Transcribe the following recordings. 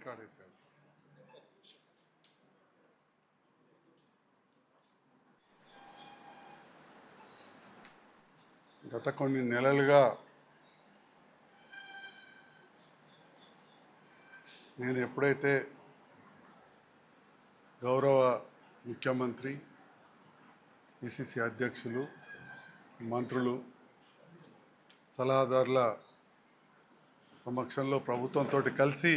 Record అయితే గత కొన్ని నెలలుగా నేను ఎప్పుడైతే గౌరవ ముఖ్యమంత్రి పిసిసి అధ్యక్షులు మంత్రులు సలహాదారుల సమక్షంలో ప్రభుత్వంతో కలిసి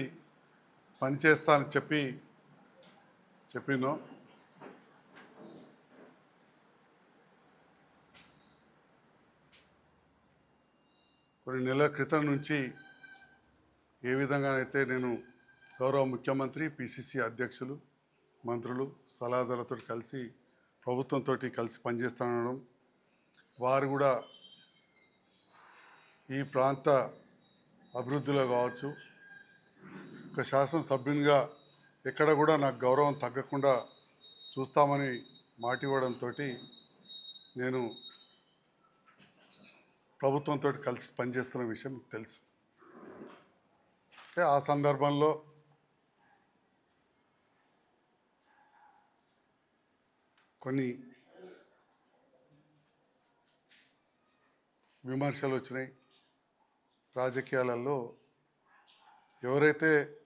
పనిచేస్తానని చెప్పి చెప్పినో కొన్ని నెలల క్రితం నుంచి ఏ విధంగానైతే నేను గౌరవ ముఖ్యమంత్రి పిసిసి అధ్యక్షులు మంత్రులు సలహాదారులతో కలిసి ప్రభుత్వంతో కలిసి పనిచేస్తానడం వారు కూడా ఈ ప్రాంత అభివృద్ధిలో కావచ్చు ఒక శాసనసభ్యునిగా ఎక్కడ కూడా నాకు గౌరవం తగ్గకుండా చూస్తామని మాట ఇవ్వడంతో నేను ప్రభుత్వంతో కలిసి పనిచేస్తున్న విషయం తెలుసు. అంటే ఆ సందర్భంలో కొన్ని విమర్శలు వచ్చినాయి. రాజకీయాలలో ఎవరైతే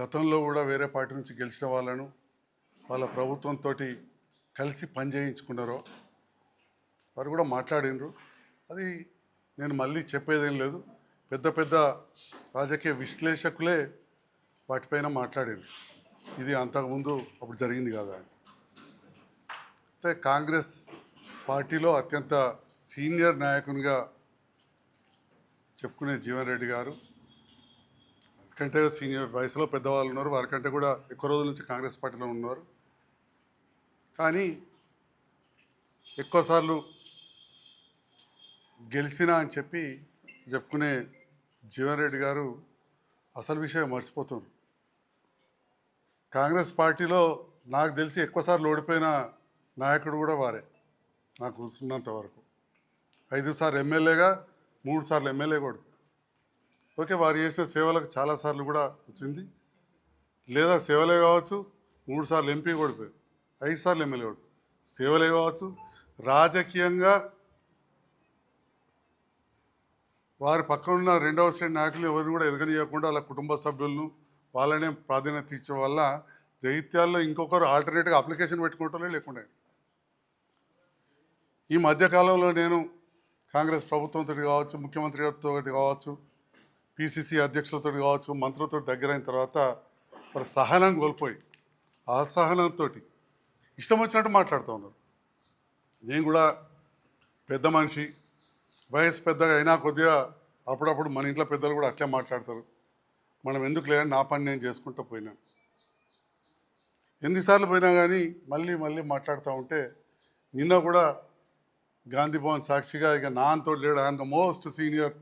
గతంలో కూడా వేరే పార్టీ నుంచి గెలిచిన వాళ్ళను వాళ్ళ ప్రభుత్వంతో కలిసి పనిచేయించుకున్నారో వారు కూడా మాట్లాడినరు. అది నేను మళ్ళీ చెప్పేదేం లేదు. పెద్ద పెద్ద రాజకీయ విశ్లేషకులే వాటిపైన మాట్లాడారు ఇది అంతకుముందు అప్పుడు జరిగింది కదా? అంటే కాంగ్రెస్ పార్టీలో అత్యంత సీనియర్ నాయకునిగా చెప్పుకునే జీవన్ రెడ్డి గారు కంటే సీనియర్ వయసులో పెద్దవాళ్ళు ఉన్నారు. వారికంటే కూడా ఎక్కువ రోజుల నుంచి కాంగ్రెస్ పార్టీలో ఉన్నారు. కానీ ఎక్కువసార్లు గెలిచినా అని చెప్పి చెప్పుకునే జీవన్ రెడ్డి గారు అసలు విషయం మర్చిపోతున్నారు. కాంగ్రెస్ పార్టీలో నాకు తెలిసి ఎక్కువసార్లు ఓడిపోయిన నాయకుడు కూడా వారే నాకు ఉన్నంత వరకు. ఐదు సార్లు ఎమ్మెల్యేగా మూడు సార్లు ఎమ్మెల్యే కూడా. ఓకే వారు చేసిన సేవలకు చాలాసార్లు కూడా వచ్చింది. లేదా సేవలే కావచ్చు మూడు సార్లు ఎంపీ ఓడిపోయారు ఐదు సార్లు ఎమ్మెల్యే ఓడిపోయారు. సేవలే కావచ్చు రాజకీయంగా వారి పక్కన ఉన్న రెండవ శ్రేణి నాయకులు ఎవరిని కూడా ఎదగనియకుండా వాళ్ళ కుటుంబ సభ్యులను వాళ్ళనే ప్రాధాన్యత ఇచ్చడం వల్ల జైత్యాల్లో ఇంకొకరు ఆల్టర్నేట్గా అప్లికేషన్ పెట్టుకుంటారో లేకుండా ఈ మధ్యకాలంలో నేను కాంగ్రెస్ ప్రభుత్వంతో కావచ్చు ముఖ్యమంత్రి గారితో కావచ్చు పిసిసి అధ్యక్షులతో కావచ్చు మంత్రులతో దగ్గరైన తర్వాత మరి సహనం కోల్పోయి అసహనంతో ఇష్టం వచ్చినట్టు మాట్లాడుతూ ఉన్నారు. నేను కూడా పెద్ద మనిషి వయసు పెద్దగా అయినా కొద్దిగా అప్పుడప్పుడు మన ఇంట్లో పెద్దలు కూడా అట్లే మాట్లాడతారు. మనం ఎందుకు లేదని నా పని నేను చేసుకుంటూ పోయినాను ఎన్నిసార్లు పోయినా కానీ మళ్ళీ మళ్ళీ మాట్లాడుతూ ఉంటే నిన్న కూడా గాంధీ భవన్ సాక్షిగా ఇక నాన్నతో లేడు. ఆయన మోస్ట్ సీనియర్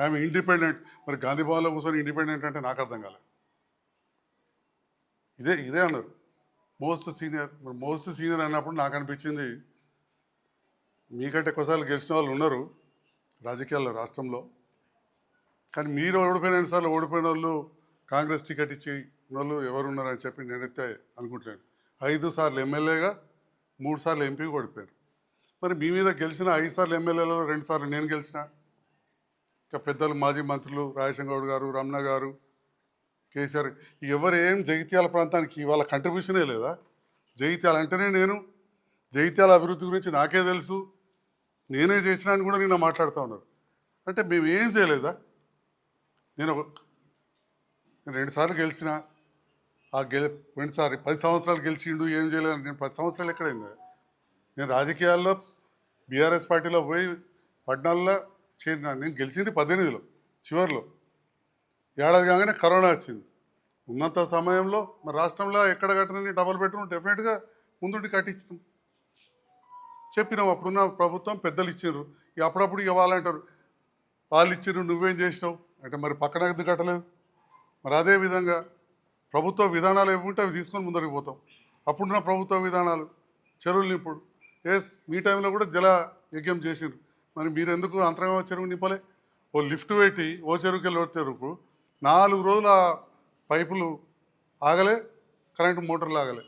ఐఎమ్ ఇండిపెండెంట్. మరి గాంధీ భవన్లో కూర్చొని ఇండిపెండెంట్ అంటే నాకు అర్థం కాలేదు ఇదే ఇదే అన్నారు. మోస్ట్ సీనియర్ మరి మోస్ట్ సీనియర్ అన్నప్పుడు నాకు అనిపించింది మీకంటే ఎక్కువసార్లు గెలిచిన వాళ్ళు ఉన్నారు రాజకీయాల్లో రాష్ట్రంలో. కానీ మీరు ఓడిపోయిన సార్లు ఓడిపోయిన వాళ్ళు కాంగ్రెస్ టికెట్ ఇచ్చి వాళ్ళు ఎవరు ఉన్నారని చెప్పి నేనైతే అనుకుంటున్నాను. ఐదు సార్లు ఎమ్మెల్యేగా మూడు సార్లు ఎంపీ ఓడిపోయారు. మరి మీ మీద గెలిచిన ఐదు సార్లు ఎమ్మెల్యేలలో రెండు సార్లు నేను గెలిచిన. ఇంకా పెద్దలు మాజీ మంత్రులు రాజశేఖర గారు రమణ గారు కేసీఆర్ ఎవరు ఏం జగిత్యాల ప్రాంతానికి వాళ్ళ కంట్రిబ్యూషనే లేదా? జగిత్యాల అంటేనే నేను. జగిత్యాల అభివృద్ధి గురించి నాకే తెలుసు. నేనే చేసినా అని కూడా నిన్న మాట్లాడుతూ ఉన్నారు. అంటే మేము ఏం చేయలేదా? నేను నేను రెండుసార్లు గెలిచిన. ఆ గెలి రెండుసారి పది సంవత్సరాలు గెలిచిండు ఏం చేయలేదు నేను పది సంవత్సరాలు ఎక్కడైంది? నేను రాజకీయాల్లో బీఆర్ఎస్ పార్టీలో పోయి పద్నాలుగులో చేరిన నేను గెలిచింది పద్దెనిమిదిలో చివరిలో. ఏడాది కాగానే కరోనా వచ్చింది. ఉన్నంత సమయంలో మరి రాష్ట్రంలో ఎక్కడ కట్టినని డబల్ బెడ్రూమ్ డెఫినెట్గా ముందుండి కట్టించినాం చెప్పినాం అప్పుడున్న ప్రభుత్వం పెద్దలు ఇచ్చారు ఇక అప్పుడప్పుడు ఇక వాళ్ళంటారు వాళ్ళు ఇచ్చారు నువ్వేం చేసినావు? అంటే మరి పక్కన ఎందుకు కట్టలేదు? మరి అదే విధంగా ప్రభుత్వ విధానాలు ఏమిటంటే అవి తీసుకొని ముందరికి పోతాం. అప్పుడున్న ప్రభుత్వ విధానాలు చెరువులు నింపుడు. ఎస్ మీ టైంలో కూడా జల యజ్ఞం చేసిండ్రు. మరి మీరు ఎందుకు అంతరంగం చెరువు నింపలే? ఓ లిఫ్ట్ పెట్టి ఓ చెరువుకి వెళ్ళి ఓ చెరువుకు నాలుగు రోజుల పైపులు ఆగలే కరెంటు మోటార్లు ఆగలే.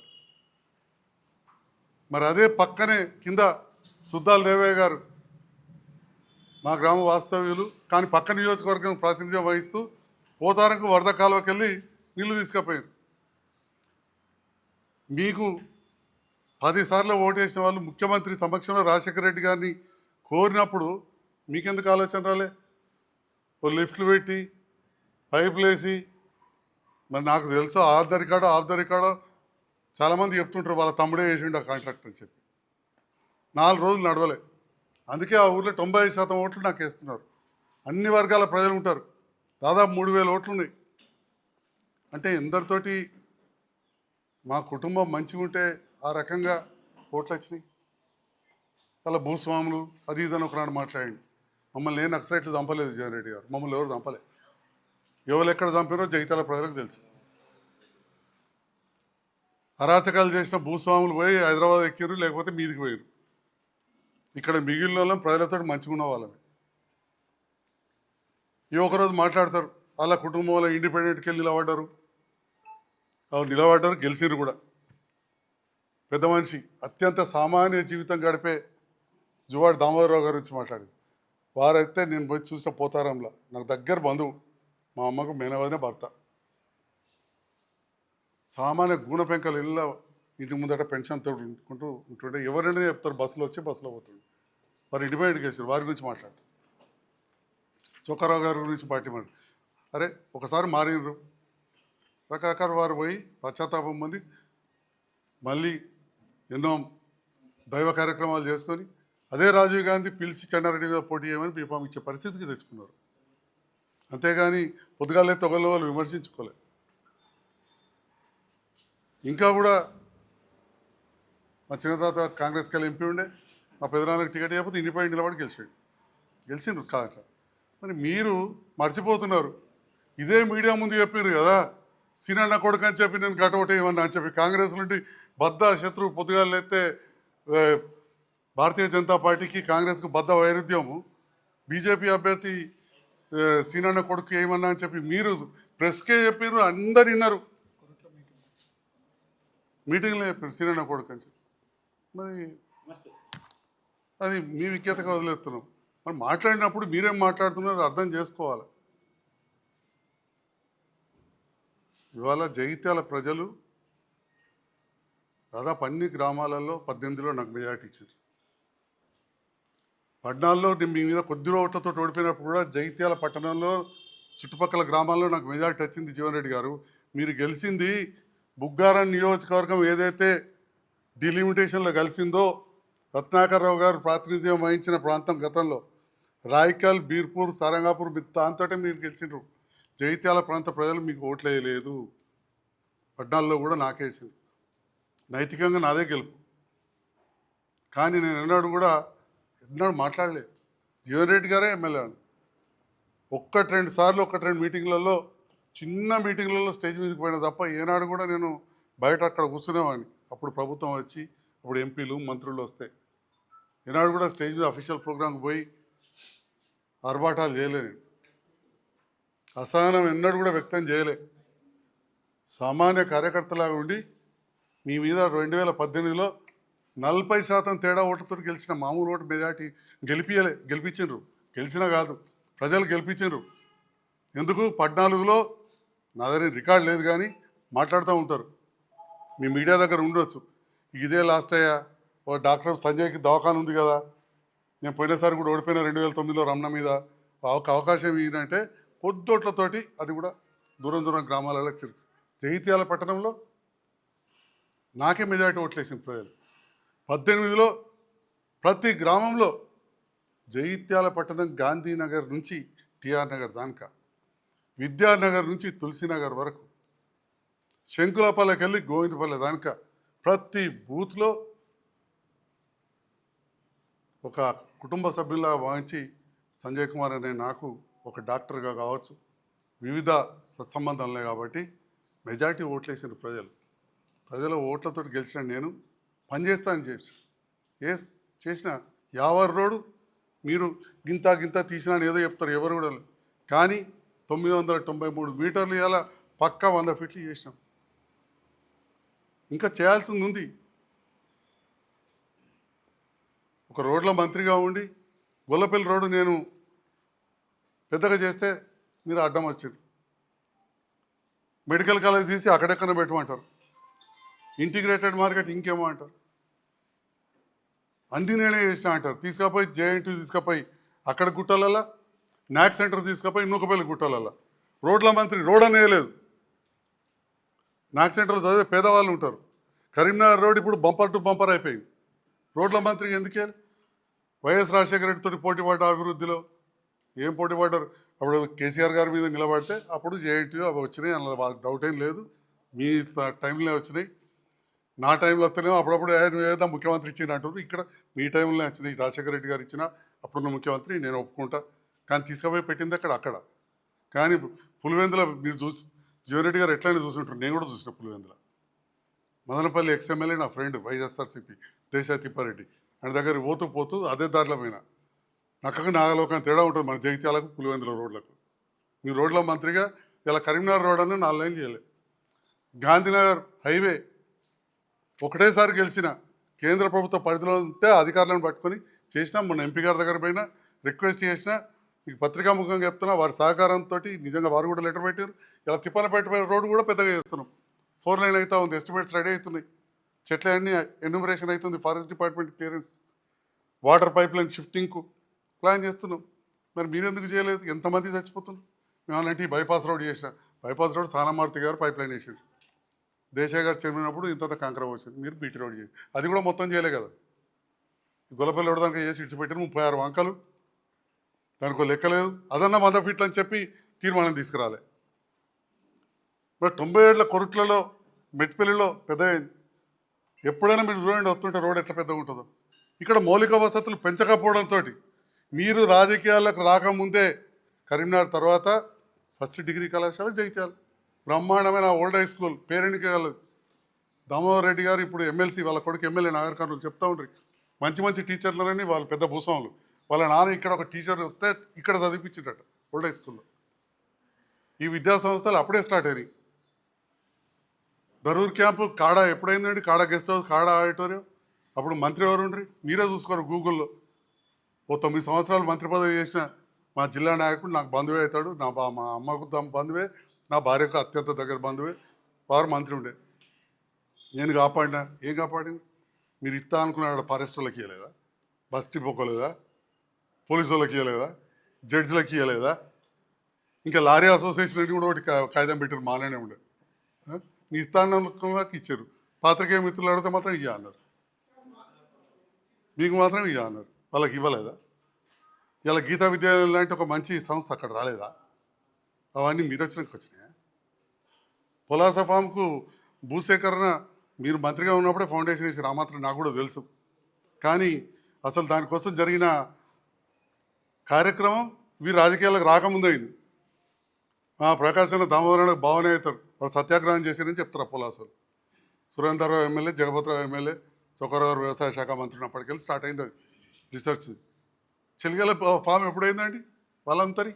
మరి అదే పక్కనే కింద సుద్దాల దేవయ్య గారు మా గ్రామ వాస్తవ్యులు కానీ పక్క నియోజకవర్గం ప్రాతినిధ్యం వహిస్తూ పోతారంకు వరద కాలువకి వెళ్ళి నీళ్ళు తీసుకుపోయారు. మీకు పదిసార్లు ఓటేసిన వాళ్ళు ముఖ్యమంత్రి సమక్షంలో రాజశేఖర రెడ్డి గారిని కోరినప్పుడు మీకెందుకు ఆలోచన రాలే? ఓ లిఫ్ట్లు పెట్టి పైపులు వేసి మరి నాకు తెలుసు off the record off the చాలామంది చెప్తుంటారు వాళ్ళ తమ్ముడే వేసిండు ఆ కాంట్రాక్ట్ అని చెప్పి. నాలుగు రోజులు నడవలే. అందుకే ఆ ఊర్లో తొంభై ఐదు శాతం ఓట్లు నాకు వేస్తున్నారు. అన్ని వర్గాల ప్రజలు ఉంటారు. దాదాపు మూడు వేల ఓట్లు ఉన్నాయి. అంటే ఎందరితోటి మా కుటుంబం మంచిగా ఉంటే ఆ రకంగా ఓట్లు వచ్చినాయి. అలా భూస్వాములు అది ఇదని ఒకనాడు మాట్లాడండి. మమ్మల్ని నేను నక్సలైట్లు చంపలేదు జగన్ రెడ్డి గారు. మమ్మల్ని ఎవరు చంపలే? ఎవరు ఎక్కడ చంపారో జగితాల ప్రజలకు తెలుసు. అరాచకాలు చేసిన భూస్వాములు పోయి హైదరాబాద్ ఎక్కారు లేకపోతే మీదికి పోయారు ఇక్కడ మిగిలిన వాళ్ళం ప్రజలతో మంచిగా ఉన్న వాళ్ళని ఈ ఒకరోజు మాట్లాడతారు. వాళ్ళ కుటుంబం వాళ్ళ ఇండిపెండెంట్కి వెళ్ళి నిలబడ్డారు. అవి నిలబడ్డారు గెలిచిరు కూడా. పెద్ద మనిషి అత్యంత సామాన్య జీవితం గడిపే జువాడు దామోదరరావు గారి గురించి మాట్లాడింది. వారైతే నేను పోయి చూసిన పోతారంలా. నాకు దగ్గర బంధువు మా అమ్మకు మేనవదనే భర్త. సామాన్య గూన పెంకలు ఇళ్ళ ఇంటి ముందట పెన్షన్ తోడు ఉంటుకుంటూ ఉంటుండే ఎవరైనా చెప్తారు బస్సులో వచ్చి బస్సులో పోతుండే వారు ఇండిపెండెంట్గా వేసారు వారి గురించి మాట్లాడతారు. చొక్కారావు గారి గురించి పార్టీ మరి అరే ఒకసారి మారినరు. రకరకాల వారు పోయి పశ్చాత్తాపం పొంది మళ్ళీ ఎన్నో దైవ కార్యక్రమాలు చేసుకొని అదే రాజీవ్ గాంధీ పిలిచి చెన్నారెడ్డి మీద పోటీ చేయమని బీఫామ్ ఇచ్చే పరిస్థితికి తెచ్చుకున్నారు. అంతేగాని పొద్దుగాలే తొగల్లో వాళ్ళు విమర్శించుకోలే. ఇంకా కూడా మా చిన్న తాత కాంగ్రెస్కి వెళ్ళి ఎంపీ ఉండే మా పెదనాన్నకి టికెట్ చేయకపోతే ఇండిపెండెంట్ నిలబడి గెలిచాడు. గెలిచిండ్రు కాక మరి మీరు మర్చిపోతున్నారు. ఇదే మీడియా ముందు చెప్పారు కదా సినన్న కొడుకు అని చెప్పి నేను గటవట ఏమన్నా అని చెప్పి కాంగ్రెస్ నుండి బద్ద శత్రువు పొద్దుగాలు ఎత్తే భారతీయ జనతా పార్టీకి కాంగ్రెస్కు బద్ద వైరుధ్యము. బీజేపీ అభ్యర్థి సీనన్న కొడుకు ఏమన్నా అని చెప్పి మీరు ప్రెస్కే చెప్పారు అందరు విన్నారు. మీటింగ్లో చెప్పారు సీనన్న కొడుకు అని చెప్పి. మరి అది మీ విఖ్యాతగా వదిలేస్తున్నాం. మరి మాట్లాడినప్పుడు మీరేం మాట్లాడుతున్నారో అర్థం చేసుకోవాలి? ఇవాళ జగిత్యాల ప్రజలు దాదాపు అన్ని గ్రామాలలో పద్దెనిమిదిలో నాకు మెజార్టీ ఇచ్చారు. పట్టణాల్లో నేను మీ మీద కొద్ది ఓట్లతో ఓడిపోయినప్పుడు కూడా జగిత్యాల పట్టణంలో చుట్టుపక్కల గ్రామాల్లో నాకు మెజార్టీ వచ్చింది జీవన్ రెడ్డి గారు. మీరు గెలిచింది బుగ్గారం నియోజకవర్గం ఏదైతే డిలిమిటేషన్లో కలిసిందో రత్నాకర్రావు గారు ప్రాతినిధ్యం వహించిన ప్రాంతం గతంలో. రాయకల్ బీర్పూర్ సారంగాపూర్ దాంతోటే మీరు గెలిచిండ్రు. జైత్యాల ప్రాంత ప్రజలు మీకు ఓట్లేయలేదు. వేయలేదు కూడా నాకేసింది. నైతికంగా నాదే గెలుపు. కానీ నేను ఎన్నడూ కూడా ఎన్నాడు మాట్లాడలేదు. జీవన్ రెడ్డి గారే ఎమ్మెల్యే ఒక్కటి రెండు సార్లు ఒక్కటి రెండు మీటింగ్లలో చిన్న మీటింగ్లలో స్టేజ్ మీదకి పోయినా తప్ప ఏనాడు కూడా నేను బయట అక్కడ కూర్చునేవాడిని. అప్పుడు ప్రభుత్వం వచ్చి అప్పుడు ఎంపీలు మంత్రులు వస్తాయి ఏనాడు కూడా స్టేజ్ మీద అఫీషియల్ ప్రోగ్రాంకి పోయి ఆర్భాటాలు చేయలేను అసహనం ఎన్నడూ కూడా వ్యక్తం చేయలే. సామాన్య కార్యకర్తలాగా ఉండి మీ మీద రెండు వేల పద్దెనిమిదిలో నలభై శాతం తేడా ఓటుతో గెలిచిన మామూలు ఓటు మెజార్టీ గెలిపియలే గెలిపించిండ్రు. గెలిచినా కాదు ప్రజలు గెలిపించిండ్రు. ఎందుకు? పద్నాలుగులో నా దగ్గర రికార్డు లేదు కానీ మాట్లాడుతూ ఉంటారు. మీ మీడియా దగ్గర ఉండొచ్చు. ఇదే లాస్ట్ అయ్యా ఓ డాక్టర్ సంజయ్కి దవాఖాన ఉంది కదా. నేను పోయినసారి కూడా ఓడిపోయిన రెండు వేల తొమ్మిదిలో రమణ మీద ఒక అవకాశం ఏంటంటే పొద్దోట్లతోటి అది కూడా దూరం దూరం గ్రామాలలో వచ్చారు జగిత్యాల పట్టణంలో నాకే మెజారిటీ ఓట్లేసింది ప్రజలు. పద్దెనిమిదిలో ప్రతి గ్రామంలో జైత్యాల పట్టణం గాంధీనగర్ నుంచి టిఆర్ నగర్ దానిక విద్యానగర్ నుంచి తులసినగర్ వరకు శంకులపల్లెకి వెళ్ళి గోవిందపల్లె దానిక ప్రతి బూత్లో ఒక కుటుంబ సభ్యులా భావించి సంజయ్ కుమార్ అనే నాకు ఒక డాక్టర్గా కావచ్చు. వివిధ సత్సంబంధాలే కాబట్టి మెజారిటీ ఓట్లేసిన ప్రజలు. ప్రజల ఓట్లతో గెలిచిన నేను పనిచేస్తానని చేసి ఎస్ చేసిన. యావర్ రోడ్ మీరు గింత గింత తీసినా అని ఏదో చెప్తారు ఎవరు కూడా కానీ తొమ్మిది వందల తొంభై మూడు మీటర్లు ఇలా పక్కా వంద ఫీట్లు చేసినాం. ఇంకా చేయాల్సింది ఉంది. ఒక రోడ్ల మంత్రిగా ఉండి గొల్లపల్లి రోడ్డు నేను పెద్దగా చేస్తే మీరు అడ్డం వచ్చారు మెడికల్ కాలేజ్ తీసి అక్కడెక్కడ పెట్టమంటారు. ఇంటిగ్రేటెడ్ మార్కెట్ ఇంకేమో అంటారు. అన్ని నేనే చేసిన అంటారు. తీసుకపోయి జేఎన్టీ తీసుకపోయి అక్కడ గుట్టలల్లా నాక్ సెంటర్ తీసుకపోయి నూకపల్లి గుట్టలల్లా. రోడ్ల మంత్రి రోడ్ అనేయలేదు నాక్ సెంటర్ చదివే పేదవాళ్ళు ఉంటారు. కరీంనగర్ రోడ్ ఇప్పుడు బంపర్ టు బంపర్ అయిపోయింది. రోడ్ల మంత్రికి ఎందుకే వైఎస్ రాజశేఖర రెడ్డితో పోటీ పడ్డ అభివృద్ధిలో ఏం పోటీ పడ్డారు? అప్పుడు కేసీఆర్ గారి మీద నిలబడితే అప్పుడు జేఎన్టీ అవి వచ్చినాయి అందులో వాళ్ళకి డౌట్ ఏం లేదు. మీ టైంలో వచ్చినాయి. నా టైంలో వస్తేనేమో అప్పుడప్పుడు ఏదో ముఖ్యమంత్రి ఇచ్చిందంటుంది ఇక్కడ మీ టైంలో వచ్చినాయి రాజశేఖర రెడ్డి గారు ఇచ్చిన అప్పుడున్న ముఖ్యమంత్రి నేను ఒప్పుకుంటా. కానీ తీసుకుపోయి పెట్టింది అక్కడ అక్కడ. కానీ పులివెందుల మీరు చూసి జీవన్ రెడ్డి గారు ఎట్లయినా చూసుంటారు నేను కూడా చూసిన పులివెందుల. మదనపల్లి ఎక్స్ఎమ్మెల్యే నా ఫ్రెండ్ వైఎస్ఆర్సీపీ దేశా తిప్పారెడ్డి. ఆయన దగ్గర పోతూ పోతూ అదే దారిలో పోయినా. నక్కకు నాగలోకం తేడా ఉంటుంది మన జగిత్యాలకు పులివెందుల రోడ్లకు. మీ రోడ్ల మంత్రిగా ఇలా కరీంనగర్ రోడ్ అని నాలుగు లైన్లు చేయలేదు గాంధీనగర్ హైవే ఒకటేసారి గెలిచిన కేంద్ర ప్రభుత్వ పరిధిలో ఉంటే అధికారులను పట్టుకొని చేసినా మొన్న ఎంపీ గారి దగ్గర పోయినా రిక్వెస్ట్ చేసినా మీకు పత్రికాముఖంగా చెప్తున్నా వారి సహకారంతో నిజంగా వారు కూడా లెటర్ పెట్టారు. ఇలా తిప్పనపేట రోడ్డు కూడా పెద్దగా చేస్తున్నాం. ఫోర్ లైన్ అవుతా ఉంది ఎస్టిమేట్స్ రెడీ అవుతున్నాయి. చెట్ల అన్నీ ఎన్యూమరేషన్ అవుతుంది forest department clearance water pipe line షిఫ్టింగ్కు plan చేస్తున్నాం. మరి మీరెందుకు చేయలేదు? ఎంతమంది చచ్చిపోతున్నారు? మేము అలాంటి బైపాస్ రోడ్ చేసిన. Bypass road Sanamaruthi garu pipe line వేసారు దేశాయ్ గారు చెరిమినప్పుడు ఇంత కాంకర వచ్చింది మీరు బీటీ రోడ్ చేసి అది కూడా మొత్తం చేయలే కదా. గొల్లపల్లి దానికే ఏ సీట్స్ పెట్టిన ముప్పై ఆరు వంకలు. దానికి లెక్కలేదు అదన్నా వంద ఫీట్లు అని చెప్పి తీర్మానం తీసుకురాలే. మరి తొంభై ఏళ్ళ కొరుట్లలో మెట్పల్లిలో పెద్ద ఎప్పుడైనా మీరు చూడండి వస్తుంటే రోడ్ ఎట్లా పెద్దగా ఉంటుందో. ఇక్కడ మౌలిక వసతులు పెంచకపోవడంతో మీరు రాజకీయాలకు రాకముందే కరీంనగర్ తర్వాత ఫస్ట్ డిగ్రీ కళాశాల జగిత్యాల. బ్రహ్మాండమైన ఓల్డ్ హై స్కూల్. పేరెంట్కి కలదు. దామోదర్ రెడ్డి గారు ఇప్పుడు ఎమ్మెల్సీ వాళ్ళ కొడుకు ఎమ్మెల్యే నాగర్ కర్నూలు చెప్తా ఉండ్రి. మంచి మంచి టీచర్లని వాళ్ళు పెద్ద భూస్వాములు. వాళ్ళ నాన్న ఇక్కడ ఒక టీచర్ వస్తే ఇక్కడ చదివించిందట ఓల్డ్ హై స్కూల్లో. ఈ విద్యా సంస్థలు అప్పుడే స్టార్ట్ అయినాయి. ధరూర్ క్యాంపు కాడ ఎప్పుడైందండి కాడ గెస్ట్ హౌస్ కాడా ఆడిటోరియం? అప్పుడు మంత్రి ఎవరు ఉండ్రి? మీరే చూసుకోరు గూగుల్లో. ఓ తొమ్మిది సంవత్సరాలు మంత్రి పదవి చేసిన మా జిల్లా నాయకుడు నాకు బంధువే అవుతాడు. నా బా మా అమ్మకు బంధువే. నా భార్యకు అత్యంత దగ్గర బంధువే వారు మంత్రి ఉండే. నేను కాపాడినా? ఏం కాపాడింది? మీరు ఇస్తా అనుకున్నాడు ఫారెస్ట్ వాళ్ళకి ఇవ్వలేదా బస్ ట్రిప్ ఒక్కలేదా పోలీసు వాళ్ళకి ఇవ్వలేదా జడ్జిలకి ఇవ్వలేదా ఇంకా లారీ అసోసియేషన్ అని కూడా ఒకటి కాగితం పెట్టారు మానే ఉండే. ఆ? ఇస్తాను అనుకున్నకి ఇచ్చారు. పాత్రికేయ మిత్రులు అడిగితే మాత్రం ఇయ్య అన్నారు. మీకు మాత్రం ఇయ్య అన్నారు. వాళ్ళకి ఇవ్వలేదా? ఇలా గీతా విద్యాలయం లాంటి ఒక మంచి సంస్థ అక్కడ రాలేదా? అవన్నీ మీరు వచ్చినాక వచ్చినాయి పొలాస ఫామ్కు భూసేకరణ మీరు మంత్రిగా ఉన్నప్పుడే ఫౌండేషన్ వేసి రామాత్రం మాత్రం నాకు కూడా తెలుసు. కానీ అసలు దానికోసం జరిగిన కార్యక్రమం వీరు రాజకీయాలకు రాకముందైంది. మా ప్రకాశన దామోదరణ భావన అవుతారు వాళ్ళు సత్యాగ్రహం చేశారని చెప్తారు పొలాసులు సురేందర్రావు ఎమ్మెల్యే జగపతిరావు ఎమ్మెల్యే చొక్కరావు వ్యవసాయ శాఖ మంత్రి ఉన్నప్పటికెళ్ళి స్టార్ట్ అయింది అది రీసెర్చ్. చెలిగల ఫామ్ ఎప్పుడైందండి? వాళ్ళంతరి?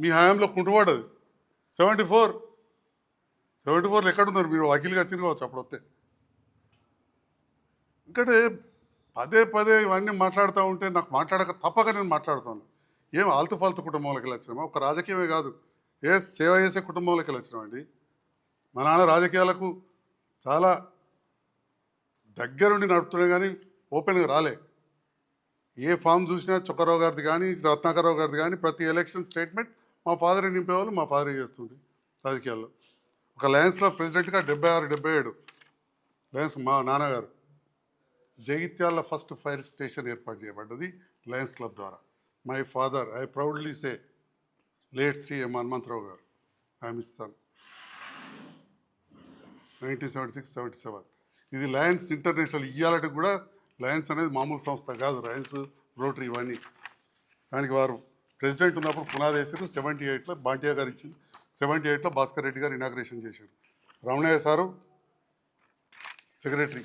మీ హయాంలో కుంటుపడ్డది సెవెంటీ ఫోర్ సెవెంటీ ఫోర్లో ఎక్కడున్నారు? మీరు వకీలుగా వచ్చిన కావచ్చు అప్పుడు వస్తే ఎందుకంటే పదే పదే ఇవన్నీ మాట్లాడుతూ ఉంటే నాకు మాట్లాడక తప్పక నేను మాట్లాడుతాను. ఏం ఆల్తు ఫాల్తు కుటుంబంలోకి వెళ్ళి వచ్చినామా ఒక రాజకీయమే కాదు. ఏ సేవ చేసే కుటుంబంలోకి వచ్చినామండి మా నాన్న రాజకీయాలకు చాలా దగ్గరుండి నడుపుతున్నాయి కానీ ఓపెన్గా రాలే. ఏ ఫామ్ చూసినా చొక్కరావు గారిది కానీ రత్నాకరరావు గారిది కానీ ప్రతి ఎలక్షన్ స్టేట్మెంట్ మా ఫాదర్ నింపేవాళ్ళు మా ఫాదర్ చేస్తుంది రాజకీయాల్లో. ఒక లయన్స్లో ప్రెసిడెంట్గా డెబ్బై ఆరు డెబ్బై ఏడు. లయన్స్ మా నాన్నగారు. జగిత్యాల ఫస్ట్ ఫైర్ స్టేషన్ ఏర్పాటు చేయబడ్డది లయన్స్ క్లబ్ ద్వారా. My father I proudly say late Shri M Hanumantharao garu. I'm ఇస్తాను nineteen seventy six seventy seven. ఇది లయన్స్ ఇంటర్నేషనల్. ఇయ్యాలటి కూడా లయన్స్ అనేది మామూలు సంస్థ కాదు. లయన్స్ రోటరీ ఇవన్నీ. దానికి వారు ప్రెసిడెంట్ ఉన్నప్పుడు పునాది వేసారు సెవెంటీ ఎయిట్లో బాంటియా గారు ఇచ్చింది సెవెంటీ ఎయిట్లో భాస్కర్ రెడ్డి గారు ఇనాగ్రేషన్ చేశారు. Ramanaiah sir secretary.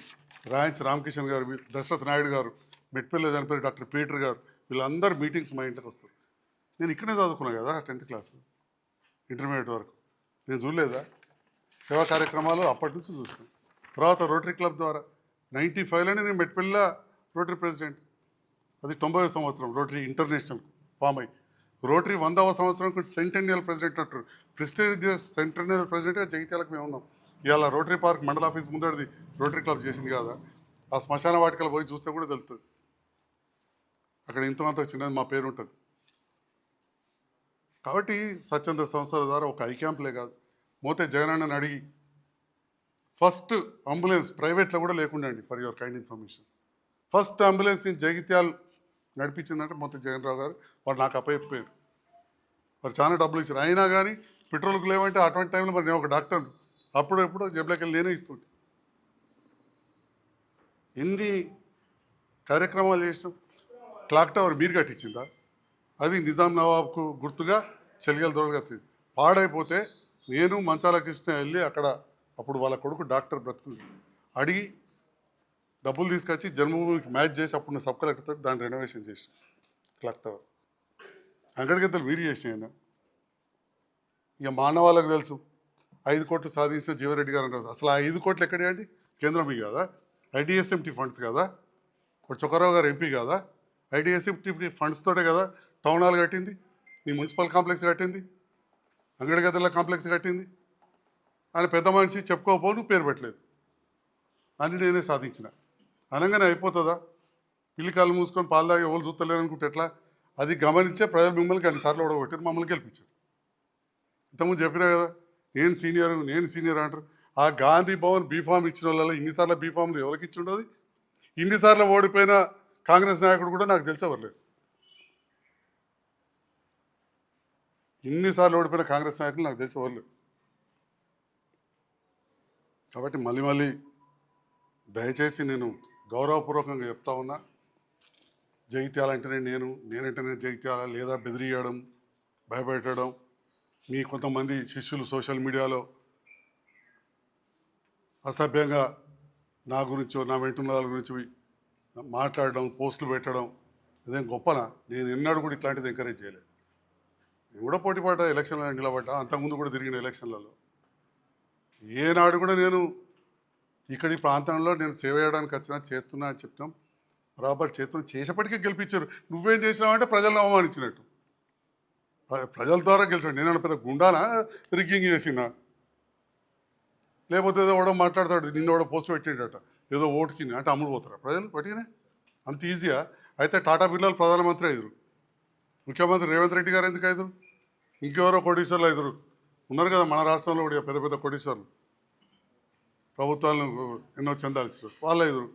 రాయంచ్ రామకిషన్ గారు దశరథ్ నాయుడు గారు మెట్పల్లిలో చనిపోయిన డాక్టర్ పీటర్ గారు వీళ్ళందరూ మీటింగ్స్ మా ఇంటికి వస్తారు. నేను ఇక్కడే చదువుకున్నా కదా టెన్త్ క్లాస్ ఇంటర్మీడియట్ వరకు. నేను చూడలేదా? సేవా కార్యక్రమాలు అప్పటి నుంచి చూసాను తర్వాత రోటరీ క్లబ్ ద్వారా నైంటీ ఫైవ్లోనే నేను మెట్పల్లిలో రోటరీ ప్రెసిడెంట్. అది తొంభై సంవత్సరం రోటరీ ఇంటర్నేషనల్ ఫామ్ అయ్యి. రోటరీ వందవ సంవత్సరం సెంటెనియల్ ప్రెసిడెంట్ అంటారు. ప్రెస్టీజియస్ సెంటర్ ప్రెసిడెంట్గా జగిత్యాలకు మేము ఉన్నాం. ఇవాళ రోటరీ పార్క్ మండల ఆఫీస్ ముందడిది రోటరీ క్లబ్ చేసింది కదా ఆ శ్మశాన వాటికలు పోయి చూస్తే కూడా తెలుస్తుంది అక్కడ ఇంతమంత చిన్నది మా పేరు ఉంటుంది కాబట్టి స్వచ్ఛంద సంస్థల ద్వారా ఒక ఐ క్యాంప్లే కాదు మోతే జగనన్నని అడిగి ఫస్ట్ అంబులెన్స్ ప్రైవేట్లో కూడా లేకుండా అండి for your kind information. First ambulance in Jagityal నడిపించిందంటే మొత్తం జగన్ రావు గారు వారు నాకు అప్పయ్యారు వారు చాలా డబ్బులు ఇచ్చారు. అయినా కానీ పెట్రోల్కి లేవంటే అటువంటి టైంలో మరి నేను ఒక డాక్టర్. అప్పుడు ఎప్పుడు జేబులోకి నేనే ఇస్తుంటే ఎన్ని కార్యక్రమాలు చేసినాం? క్లాక్ టవర్ మీరు కట్టించిందా? అది నిజాం నవాబ్కు గుర్తుగా చెలిగల దొరగా పాడైపోతే నేను మంచాల కృష్ణ వెళ్ళి అక్కడ అప్పుడు వాళ్ళ కొడుకు డాక్టర్ బ్రతుకు అడిగి డబ్బులు తీసుకొచ్చి జన్మభూమికి మ్యాచ్ చేసి అప్పుడు సబ్ కలెక్టర్తో దాన్ని రెనోవేషన్ చేసి క్లాక్ టవర్. అంగడిగంతలు మీరు చేసిన ఇక మానవాళ్ళకు తెలుసు. ఐదు కోట్లు సాధించిన జీవరెడ్డి గారు అంటారు. అసలు ఆ ఐదు కోట్లు ఎక్కడే అండి? కేంద్రం కదా? ఐడిఎస్ఎంటీ ఫండ్స్ కదా? ఇప్పుడు చొక్కరావు గారు ఎంపీ కదా? ఐడిఎస్ఎంటీ ఫండ్స్ తోటే కదా టౌన్ హాల్ కట్టింది? నీ మున్సిపల్ కాంప్లెక్స్ కట్టింది? అంగడిగద్దల కాంప్లెక్స్ కట్టింది? ఆయన పెద్ద మనిషి చెప్పుకోపో నువ్వు పేరు పెట్టలేదు. అని నేనే సాధించిన. అనగానే అయిపోతుందా? పిల్లి కాళ్ళు మూసుకొని పాలు తాగి ఎవరు చూస్తలేరు అనుకుంటే ఎట్లా? అది గమనించే ప్రజలు మిమ్మల్ని అన్నిసార్లు ఓడగొట్టారు మమ్మల్ని గెలిపించారు. ఇంతకుముందు చెప్పినా కదా నేను సీనియర్ నేను సీనియర్ అంటారు. ఆ గాంధీ భవన్ బీఫామ్ ఇచ్చిన వాళ్ళ ఇన్నిసార్లు బీఫామ్లు ఎవరికి ఇచ్చి ఉండదు ఇన్నిసార్లు ఓడిపోయిన కాంగ్రెస్ నాయకుడు కూడా నాకు తెలిసేవారు ఇన్నిసార్లు ఓడిపోయిన కాంగ్రెస్ నాయకులు నాకు తెలిసేవాళ్ళు కాబట్టి మళ్ళీ మళ్ళీ దయచేసి నేను గౌరవపూర్వకంగా చెప్తా ఉన్నా జగిత్యాలంటేనే నేను నేనంటేనే జగిత్యాల లేదా బెదిరియడం భయపెట్టడం మీ కొంతమంది శిష్యులు సోషల్ మీడియాలో అసభ్యంగా నా గురించో నా వెంటున్న వాళ్ళ గురించి మాట్లాడడం పోస్టులు పెట్టడం అదేం గొప్పనా? నేను ఎన్నడూ కూడా ఇట్లాంటిది ఎంకరేజ్ చేయలేదు. నేను కూడా పోటీపాట ఎలక్షన్లో నిలబడ్డా అంతకుముందు కూడా తిరిగిన ఎలక్షన్లలో. ఏనాడు కూడా నేను ఇక్కడ ఈ ప్రాంతంలో నేను సేవ చేయడానికి వచ్చినా చేస్తున్నా అని చెప్తాం బరాబర్ చేతులు చేసేప్పటికీ గెలిపించారు. నువ్వేం చేసినావంటే ప్రజలను అవమానించినట్టు. ప్రజల ద్వారా గెలిచాడు నేను పెద్ద గుండానా? రిగ్గింగ్ చేసిన లేకపోతే ఏదో ఎవడో మాట్లాడతాడు నిన్న ఎవడో పోస్ట్ పెట్టిండట ఏదో ఓటుకి అంటే అమ్ముడు పోతారా ప్రజలు పట్టినే అంత ఈజీయా? అయితే టాటా బిర్లాలు ప్రధానమంత్రి ఎదురు ముఖ్యమంత్రి రేవంత్ రెడ్డి గారు ఎందుకు ఎదురు ఇంకెవరో కోటీశ్వర్లు ఎదురు ఉన్నారు కదా మన రాష్ట్రంలో కూడా పెద్ద పెద్ద కోటీశ్వర్లు. ప్రభుత్వాలను ఎన్నో చందాలు వాళ్ళు ఎదురు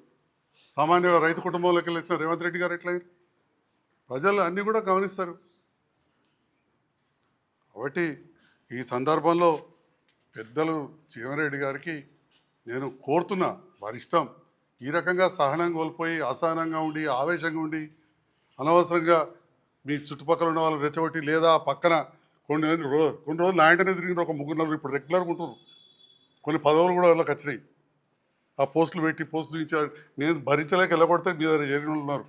సామాన్య రైతు కుటుంబంలోకి వెళ్ళి వచ్చిన రేవంత్ రెడ్డి గారు ఎట్లా ప్రజలు అన్నీ కూడా గమనిస్తారు. కాబట్టి ఈ సందర్భంలో పెద్దలు జీవన్రెడ్డి గారికి నేను కోరుతున్నా వారి ఇష్టం ఈ రకంగా సహనం కోల్పోయి అసహనంగా ఉండి ఆవేశంగా ఉండి అనవసరంగా మీ చుట్టుపక్కల ఉన్న వాళ్ళని రెచ్చగొట్టి లేదా పక్కన కొన్ని కొన్ని రోజులు నా ఇంటనే తిరిగిన ఒక ముగ్గురు నలుగురు ఇప్పుడు రెగ్యులర్గా ఉంటారు కొన్ని పదవులు కూడా వాళ్ళకి వచ్చినాయి. ఆ పోస్టులు పెట్టి పోస్టులు ఇచ్చి నేను భరించలేక వెళ్ళబడితే మీ దగ్గర చేరిన ఉన్నారు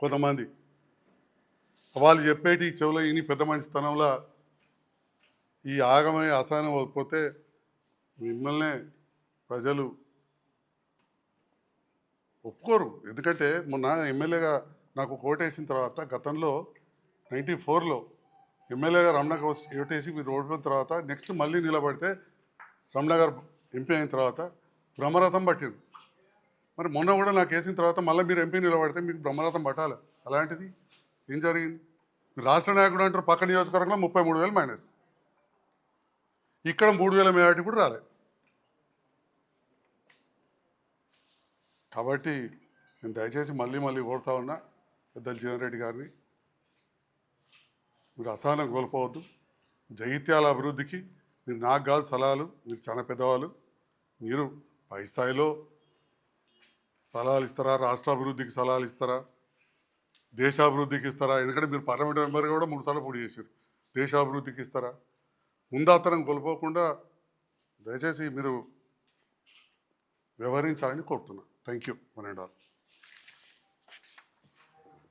కొంతమంది. వాళ్ళు చెప్పేటి చెవులో ఇని పెద్ద మనిషి స్థానంలో ఈ ఆగమై అసహనం పోతే మిమ్మల్నే ప్రజలు ఒప్పుకోరు. ఎందుకంటే మొన్న ఎమ్మెల్యేగా నాకు ఓటేసిన తర్వాత గతంలో నైంటీ ఫోర్లో ఎమ్మెల్యేగా రమణకు ఓటేసి మీరు ఓడిపోయిన తర్వాత నెక్స్ట్ మళ్ళీ నిలబడితే రమణ ఎంపీ అయిన తర్వాత బ్రహ్మరథం పట్టింది. మరి మొన్న కూడా నాకు వేసిన తర్వాత మళ్ళీ మీరు ఎంపీ నిలబడితే మీకు బ్రహ్మరథం పట్టాలి? అలాంటిది ఏం జరిగింది? మీరు రాష్ట్ర నాయకుడు అంటారు పక్క నియోజకవర్గంలో ముప్పై మూడు వేలు మైనస్. ఇక్కడ మూడు వేల మేవాటి కూడా రాలే. కాబట్టి నేను దయచేసి మళ్ళీ మళ్ళీ కోరుతా ఉన్నా పెద్దలు జీవన్ రెడ్డి గారిని. మీరు అసహనం కోల్పోవద్దు. జగిత్యాల అభివృద్ధికి మీరు నాకు కాదు సలహాలు మీరు చాలా పెద్దవాళ్ళు. మీరు పై స్థాయిలో సలహాలు ఇస్తారా? రాష్ట్ర అభివృద్ధికి సలహాలు ఇస్తారా? దేశాభివృద్ధికి ఇస్తారా? ఎందుకంటే మీరు పార్లమెంట్ మెంబర్గా కూడా మూడు సార్లు పోటీ చేశారు. దేశాభివృద్ధికి ఇస్తారా? ముందాతనం కోల్పోకుండా దయచేసి మీరు వ్యవహరించాలని కోరుతున్నా. Thank you one and all.